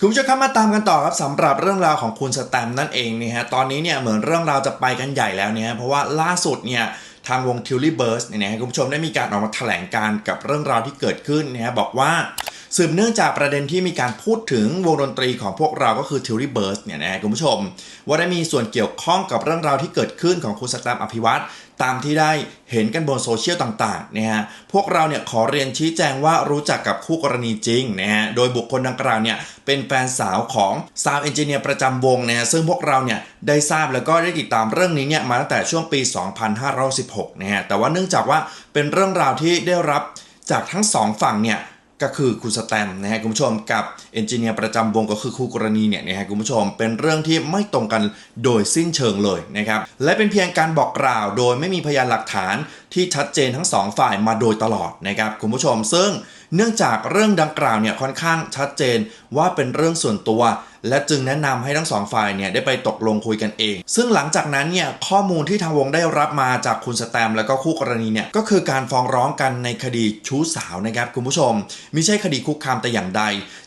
คุณผู้ชมครับมาตามกันต่อครับสำหรับเรื่องราวของคุณสแตมนั่นเองเนี่ยฮะตอนนี้เนี่ยเหมือนเรื่องราวจะไปกันใหญ่แล้วเนี่ยเพราะว่าล่าสุดเนี่ยทางวง t i l l y Burst เนี่ยนะคุณผู้ชมได้มีการออกมาแถลงการกับเรื่องราวที่เกิดขึ้นเนี่ยฮะบอกว่าสืบเนื่องจากประเด็นที่มีการพูดถึงวงดนตรีของพวกเราก็คือ t i l l y Burst เนี่ยนะคุณผู้ชม ว่าได้มีส่วนเกี่ยวข้องกับเรื่องราวที่เกิดขึ้นของคุณสแตมอภิวัตร ตามที่ได้เห็นกันบนโซเชียลต่างๆนะฮะพวกเราเนี่ยขอเรียนชี้แจงว่ารู้จักกับคู่กรณีจริงนะฮะโดยบุคคลดังกล่าวเนี่ยเป็นแฟนสาวของซาวเอนจิเนียร์ประจำวงนะฮะซึ่งพวกเราเนี่ยได้ทราบแล้วก็ได้ติดตามเรื่องนี้เนี่ยมาตั้งแต่ช่วงปี 2516นะฮะแต่ว่าเนื่องจากว่าเป็นเรื่องราวที่ได้รับจากทั้งสองฝั่งเนี่ย ก็คือคุณสแตมนะฮะคุณผู้ชมกับเอนจิเนียร์ประจำวงก็คือคู่กรณีเนี่ยนะฮะคุณผู้ชมเป็นเรื่องที่ไม่ตรงกันโดยสิ้นเชิงเลยนะครับและเป็นเพียงการบอกกล่าวโดยไม่มีพยานหลักฐานที่ชัดเจนทั้งสองฝ่ายมาโดยตลอดนะครับคุณผู้ชมซึ่งเนื่องจากเรื่องดังกล่าวเนี่ยค่อนข้างชัดเจนว่าเป็นเรื่องส่วนตัว และจึงแนะนำให้ทั้งสองฝ่ายเนี่ยได้ไปตกลงคุยกันเอง ซึ่งหลังจากนั้นเนี่ยข้อมูลที่ทางวงได้รับมาจากคุณสแตมแล้วก็คู่กรณีเนี่ยก็คือการฟ้องร้องกันในคดีชู้สาวนะครับคุณผู้ชมไม่ใช่คดีคุกคามแต่อย่างใด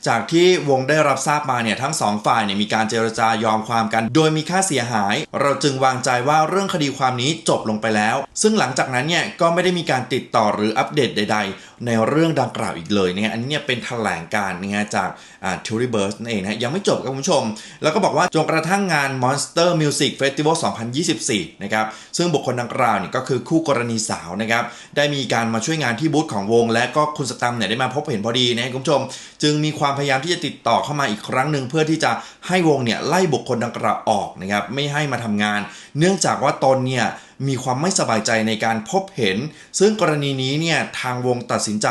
จากที่วงได้รับทราบมาเนี่ยทั้งสองฝ่ายเนี่ยมีการเจรจายอมความกัน โดยมีค่าเสียหาย เราจึงวางใจว่าเรื่องคดีความนี้จบลงไปแล้ว ซึ่งหลังจากนั้นเนี่ยก็ไม่ได้มีการติดต่อหรืออัปเดตใด ๆ ในเรื่องดังกล่าวอีกเลยเนี่ยอันนี้เนี่ยเป็นแถลงการณ์นะฮะจากอ่า t u r y Burst นั่นเองนะยังไม่จบครับคุณผู้ชม แล้วก็บอกว่าจนกระทั่งงาน Monster Music Festival 2024 นะครับ ซึ่งบุคคลดังกล่าวเนี่ยก็คือคู่กรณีสาวนะครับ ได้มีการมาช่วยงานที่บูธของวง และก็คุณสตัมเนี่ยได้มาพบเห็นพอดีนะคุณผู้ชม จึงมีความพยายามที่จะติดต่อเข้ามาอีกครั้งหนึ่งเพื่อที่จะให้วงเนี่ยไล่บุคคลดังกล่าวออกนะครับไม่ให้มาทำงาน เนื่องจากว่าตนเนี่ยมีความไม่สบายใจในการพบเห็น ซึ่งกรณีนี้เนี่ยทางวงตัดสินใจ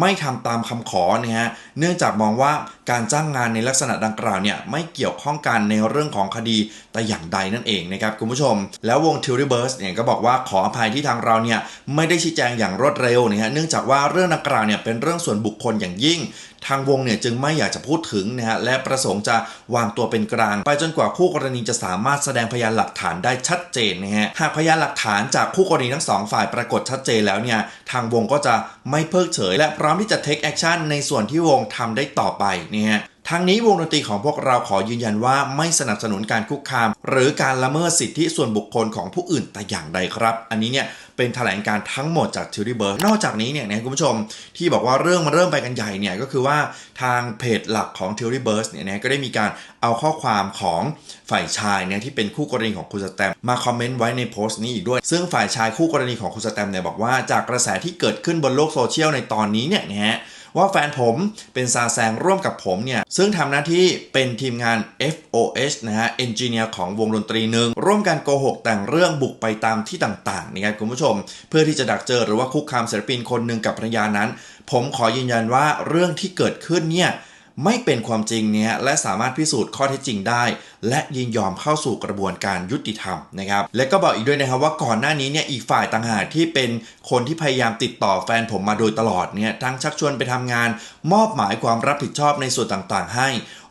ไม่ทำตามคำขอนะฮะเนื่องจากมองว่าการจ้างงานในลักษณะดังกล่าวเนี่ยไม่เกี่ยวข้องกันในเรื่องของคดีแต่อย่างใดนั่นเองนะครับคุณผู้ชม แล้ววง t i l l y Burst เนี่ยก็บอกว่าขออภัยที่ทางเราเนี่ยไม่ได้ชี้แจงอย่างรวดเร็วนะฮะเนื่องจากว่าเรื่องดังกล่าวเนี่ยเป็นเรื่องส่วนบุคคลอย่างยิ่ง ทางวงเนี่ยจึงไม่อยากจะพูดถึงนะฮะและประสงค์จะวางตัวเป็นกลาง ไปจนกว่าคู่กรณีจะสามารถแสดงพยานหลักฐานได้ชัดเจนนะฮะหากพยานหลักฐานจากคู่กรณีทั้งสองฝ่ายปรากฏชัดเจนแล้วเนี่ยทางวงก็จะไม่เพิกเฉยและพร้อมที่จะ take action ในส่วนที่วงทำได้ต่อไปนี่ฮะ ทางนี้วงดนตรีของพวกเราขอยืนยันว่าไม่สนับสนุนการคุกคาม หรือการละเมิดสิทธิส่วนบุคคลของผู้อื่นแต่อย่างใดครับ อันนี้เนี่ยเป็นแถลงการทั้งหมดจากทิวริเบิร์นอกจากนี้เนี่ยนะคุณผู้ชมที่บอกว่าเรื่องมันเริ่มไปกันใหญ่เนี่ยก็คือว่าทางเพจหลักของทิวริเบิร์สเนี่ยนะก็ได้มีการเอาข้อความของฝ่ายชายเนี่ยที่เป็นคู่กรณีของคุณสแตมมาคอมเมนต์ไว้ในโพสต์นี้อีกด้วย ซึ่งฝ่ายชายคู่กรณีของคุณสแตมเนี่ยบอกว่าจากกระแสที่เกิดขึ้นบนโลกโซเชียลในตอนนี้เนี่ยนะฮะ ว่าแฟนผมเป็นซาแซงร่วมกับผมเนี่ย ซึ่งทำหน้าที่เป็นทีมงาน FOH นะฮะเอนจิเนียร์ของวงดนตรีหนึ่งร่วมกันโกหกแต่งเรื่องบุกไปตามที่ต่างๆนะครับคุณผู้ชม เพื่อที่จะดักเจอหรือว่าคุกคามศิลปินคนหนึ่งกับภรรยานั้น ผมขอยืนยันว่าเรื่องที่เกิดขึ้นเนี่ยไม่เป็นความจริงเนี่ยและสามารถพิสูจน์ข้อเท็จจริงได้ และยินยอมเข้าสู่กระบวนการยุติธรรมนะครับ และก็บอกอีกด้วยนะครับว่าก่อนหน้านี้เนี่ยอีกฝ่ายต่างหากที่เป็นคนที่พยายามติดต่อแฟนผมมาโดยตลอดเนี่ยทั้งชักชวนไปทำงาน มอบหมายความรับผิดชอบในส่วนต่างๆ ให้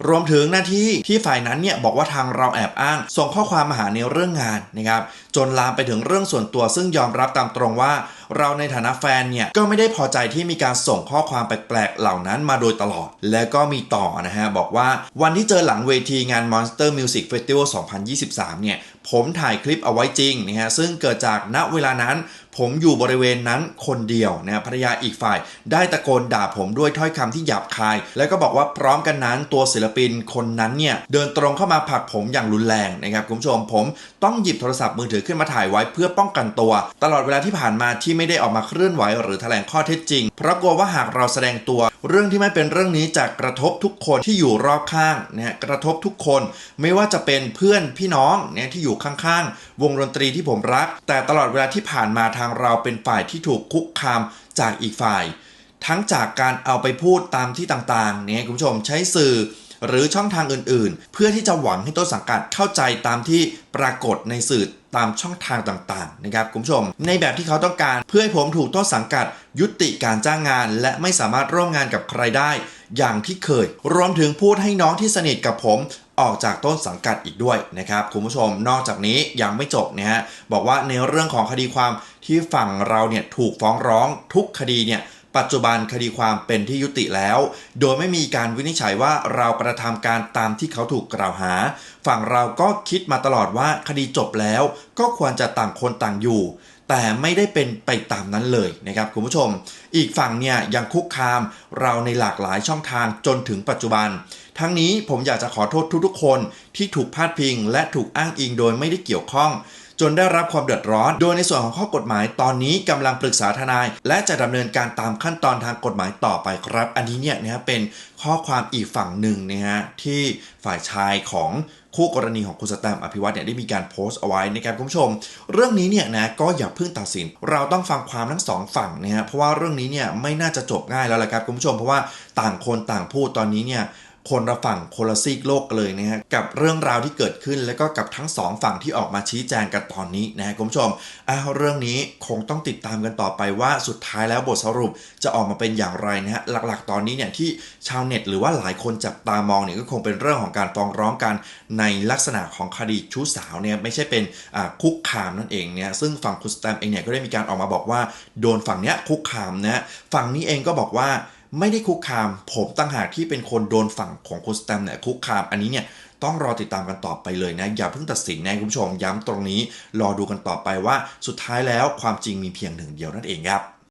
รวมถึงหน้าที่ที่ฝ่ายนั้นเนี่ยบอกว่าทางเราแอบอ้าง ส่งข้อความมาหาในเรื่องงานนะครับจนลามไปถึงเรื่องส่วนตัวซึ่งยอมรับตามตรงว่า เราในฐานะแฟนเนี่ยก็ไม่ได้พอใจที่มีการส่งข้อความแปลกๆเหล่านั้นมาโดยตลอด และก็มีต่อนะฮะบอกว่าวันที่เจอหลังเวทีงาน Monster Music Festival 2023 เนี่ย ผมถ่ายคลิปเอาไว้จริงนะฮะ ซึ่งเกิดจากณเวลานั้น ผมอยู่บริเวณนั้นคนเดียวนะฮะภรรยาอีกฝ่าย ได้ตะโกนด่าผมด้วยถ้อยคำที่หยาบคาย แล้วก็บอกว่าพร้อมกันนั้นตัวศิลปินคนนั้นเนี่ย เดินตรงเข้ามาผลักผมอย่างรุนแรงนะครับคุณผู้ชมผมต้องหยิบโทรศัพท์มือถือขึ้นมาถ่ายไว้เพื่อป้องกันตัว ตลอดเวลาที่ผ่านมาที่ไม่ได้ออกมาเคลื่อนไหว หรือแถลงข้อเท็จจริง เพราะกลัวว่าหากเราแสดงตัว เรื่องที่ไม่เป็นเรื่องนี้จะกระทบทุกคนที่อยู่รอบข้างนะฮะกระทบทุกคนไม่ว่าจะเป็นเพื่อนพี่น้องเนี่ยที่อยู่ข้างๆ วงดนตรีที่ผมรัก แต่ตลอดเวลาที่ผ่านมาทางเราเป็นฝ่ายที่ถูกคุกคามจากอีกฝ่าย ทั้งจากการเอาไปพูดตามที่ต่างๆเนี่ยคุณผู้ชมใช้สื่อ หรือช่องทางอื่นๆ เพื่อที่จะหวังให้ต้นสังกัดเข้าใจตามที่ปรากฏในสื่อตามช่องทางต่างๆนะครับคุณผู้ชม ในแบบที่เขาต้องการเพื่อให้ผมถูกต้นสังกัด ยุติการจ้างงาน และไม่สามารถร่วมงานกับใครได้ อย่างที่เคย รวมถึงพูดให้น้องที่สนิทกับผมออกจากต้นสังกัดอีกด้วยนะครับคุณผู้ชมนอกจากนี้ยังไม่จบนะฮะบอกว่าในเรื่องของคดีความที่ฝั่งเราเนี่ยถูกฟ้องร้องทุกคดีเนี่ย ปัจจุบันคดีความเป็นที่ยุติแล้ว โดยไม่มีการวินิจฉัยว่าเรากระทำการตามที่เขาถูกกล่าวหา ฝั่งเราก็คิดมาตลอดว่าคดีจบแล้ว ก็ควรจะต่างคนต่างอยู่ แต่ไม่ได้เป็นไปตามนั้นเลยนะครับคุณผู้ชม อีกฝั่งเนี่ยยังคุกคามเราในหลากหลายช่องทางจนถึงปัจจุบัน ทั้งนี้ผมอยากจะขอโทษทุกๆคนที่ถูกพาดพิง และถูกอ้างอิงโดยไม่ได้เกี่ยวข้อง จนได้รับความเดือดร้อน โดยในส่วนของข้อกฎหมายตอนนี้กำลังปรึกษาทนาย และจะดำเนินการตามขั้นตอนทางกฎหมายต่อไปครับ อันนี้เนี่ยนะฮะเป็นข้อความอีกฝั่งหนึ่งนะฮะที่ฝ่ายชายของคู่กรณีของคุณสแตมป์อภิวัตเนี่ยได้มีการโพสต์เอาไว้นะครับคุณผู้ชม เรื่องนี้เนี่ยนะก็อย่าเพิ่งตัดสิน เราต้องฟังความทั้งสองฝั่งนะฮะเพราะว่าเรื่องนี้เนี่ยไม่น่าจะจบง่ายแล้วละครับคุณผู้ชมเพราะว่าต่างคนต่างพูดตอนนี้เนี่ย คนละฝั่งคนละซีกโลกเลยนะฮะกับเรื่องราวที่เกิดขึ้น แล้วก็กับทั้งสองฝั่งที่ออกมาชี้แจงกันตอนนี้นะฮะคุณผู้ชมอะเรื่องนี้คงต้องติดตามกันต่อไปว่าสุดท้ายแล้วบทสรุปจะออกมาเป็นอย่างไรนะฮะหลักๆ ตอนนี้เนี่ยที่ชาวเน็ตหรือว่าหลายคนจับตามองเนี่ยก็คงเป็นเรื่องของการฟ้องร้องกันในลักษณะของคดีชู้สาวเนี่ยไม่ใช่เป็นอ่าคุกคามนั่นเองเนี่ยซึ่งฝั่งคุณสแตมเองเนี่ยก็ได้มีการออกมาบอกว่าโดนฝั่งเนี้ยคุกคามนะฮะฝั่งนี้เองก็บอกว่า ไม่ได้คุกคาม ผมตั้งหากที่เป็นคนโดนฝั่งของคุณสแตมเนี่ยคุกคามอันนี้เนี่ยต้องรอติดตามกันต่อไปเลยนะ อย่าเพิ่งตัดสินนะคุณผู้ชมย้ำตรงนี้ รอดูกันต่อไปว่าสุดท้ายแล้วความจริงมีเพียงหนึ่งเดียวนั่นเองครับ